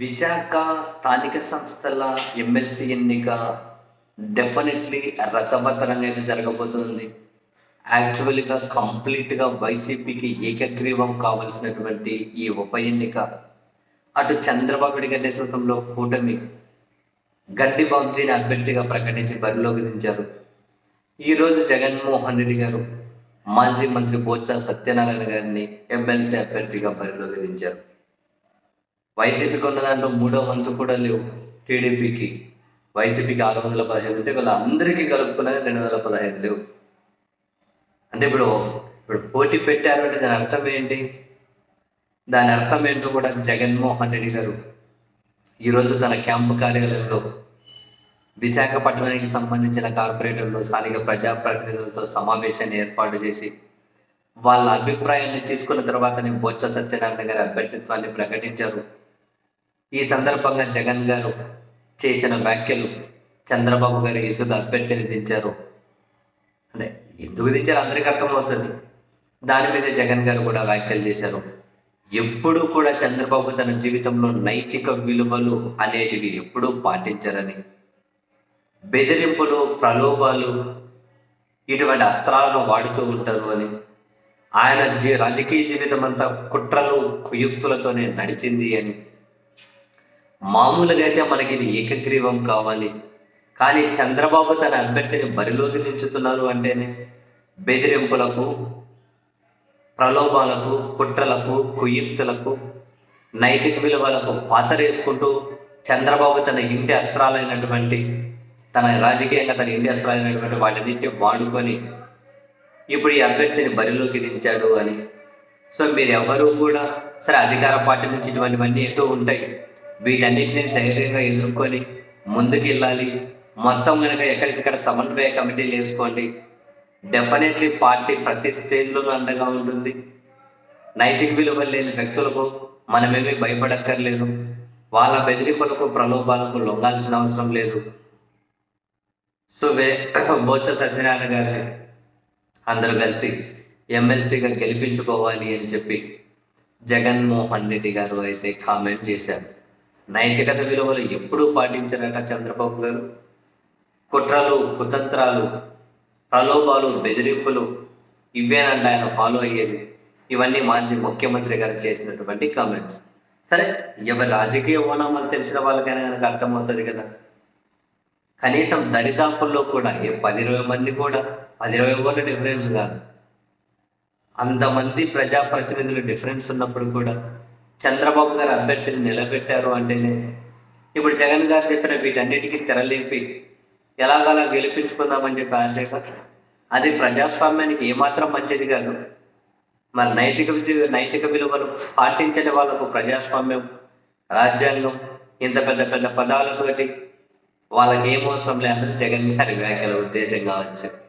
విశాఖ స్థానిక సంస్థల ఎమ్మెల్సీ ఎన్నిక డెఫినెట్లీ రసవత్తరంగా అయితే జరగబోతుంది. యాక్చువల్గా కంప్లీట్గా వైసీపీకి ఏకగ్రీవం కావలసినటువంటి ఈ ఉప ఎన్నిక. అటు చంద్రబాబు గారి నేతృత్వంలో కూటమి గడ్డి బాబ్జీని అభ్యర్థిగా ప్రకటించి బరిలోకి దించారు. ఈరోజు జగన్మోహన్ రెడ్డి గారు మాజీ మంత్రి బొత్స సత్యనారాయణ గారిని ఎమ్మెల్సీ అభ్యర్థిగా బరిలోకి దించారు. వైసీపీకి ఉన్న దాంట్లో మూడో వంతు కూడా లేవు. టీడీపీకి. వైసీపీకి ఆరు వందల పదహైదు ఉంటే వీళ్ళందరికీ కలుపుకున్నది రెండు వందల పదహైదు లేవు. అంటే ఇప్పుడు ఇప్పుడు పోటీ పెట్టారు అంటే దాని అర్థం ఏంటి? దాని అర్థం ఏంటో కూడా జగన్మోహన్ రెడ్డి గారు ఈరోజు తన క్యాంపు కార్యాలయంలో విశాఖపట్నానికి సంబంధించిన కార్పొరేటర్లు స్థానిక ప్రజాప్రతినిధులతో సమావేశాన్ని ఏర్పాటు చేసి వాళ్ళ అభిప్రాయాన్ని తీసుకున్న తర్వాతనే బొత్స సత్యనారాయణ గారి అభ్యర్థిత్వాన్ని ప్రకటించారు. ఈ సందర్భంగా జగన్ గారు చేసిన వ్యాఖ్యలు చంద్రబాబు గారు ఎందుకు అభ్యర్థిని దించారు అంటే ఎందుకు దించారు అందరికీ అర్థమవుతుంది. దాని మీద జగన్ గారు కూడా వ్యాఖ్యలు చేశారు. ఎప్పుడు కూడా చంద్రబాబు తన జీవితంలో నైతిక విలువలు అనేటివి ఎప్పుడూ పాటించరని బెదిరింపులు ప్రలోభాలు ఇటువంటి అస్త్రాలను వాడుతూ ఉంటారు అని ఆయన జీ రాజకీయ జీవితం అంతా కుట్రలు కుయుక్తులతోనే నడిచింది అని మామూలుగా అయితే మనకి ఇది ఏకగ్రీవం కావాలి. కానీ చంద్రబాబు తన అభ్యర్థిని బరిలోకి దించుతున్నారు అంటేనే బెదిరింపులకు ప్రలోభాలకు కుట్రలకు కుయుక్తులకు నైతిక విలువలకు పాతరేసుకుంటూ చంద్రబాబు తన ఇంటి అస్త్రాలైనటువంటి తన రాజకీయంగా తన ఇంటి అస్త్రాలైనటువంటి వాటిని వాడుకొని ఇప్పుడు ఈ అభ్యర్థిని బరిలోకి దించాడు అని. సో మీరు ఎవరు కూడా సరే అధికార పార్టీ నుంచి ఇటువంటివన్నీ ఎటూ ఉంటాయి. వీటన్నిటిని ధైర్యంగా ఎదుర్కొని ముందుకు వెళ్ళాలి మొత్తం కనుక ఎక్కడికక్కడ సమన్వయ కమిటీలు వేసుకోండి డెఫినెట్లీ పార్టీ ప్రతి స్టేజ్లోనూ అండగా ఉంటుంది. నైతిక విలువలు లేని వ్యక్తులకు మనమేమీ భయపడక్కర్లేదు. వాళ్ళ బెదిరింపులకు ప్రలోభాలకు లొంగాల్సిన అవసరం లేదు. సో వే బొత్స సత్యనారాయణ గారిని అందరూ కలిసి ఎమ్మెల్సీగా గెలిపించుకోవాలి అని చెప్పి జగన్మోహన్ రెడ్డి గారు అయితే కామెంట్ చేశారు. నైతికత విలువలు ఎప్పుడూ పాటించరట చంద్రబాబు గారు. కుట్రలు కుతంత్రాలు ప్రలోభాలు బెదిరింపులు ఇవేనంట ఆయన ఫాలో అయ్యేది. ఇవన్నీ మాజీ ముఖ్యమంత్రి గారు చేసినటువంటి కామెంట్స్. సరే ఎవరి రాజకీయ ఓనామాలు తెలిసిన వాళ్ళకైనా కనుక అర్థమవుతుంది కదా. కనీసం దరిదాపుల్లో కూడా ఏ పది ఇరవై మంది కూడా పది ఇరవై ఓట్ల డిఫరెన్స్ కాదు. అంతమంది ప్రజాప్రతినిధులు డిఫరెన్స్ ఉన్నప్పుడు కూడా చంద్రబాబు గారు అభ్యర్థిని నిలబెట్టారు అంటేనే ఇప్పుడు జగన్ గారు చెప్పిన వీటన్నిటికీ తెరలేపి ఎలాగలా గెలిపించుకుందామని చెప్పి ఆశ అది ప్రజాస్వామ్యానికి ఏమాత్రం మంచిది కాదు. మరి నైతిక నైతిక విలువలు పాటించని వాళ్ళకు ప్రజాస్వామ్యం రాజ్యాంగం ఇంత పెద్ద పెద్ద పదాలతోటి వాళ్ళకి ఏం అవసరం లేదని జగన్ గారి వ్యాఖ్యల ఉద్దేశం కావచ్చు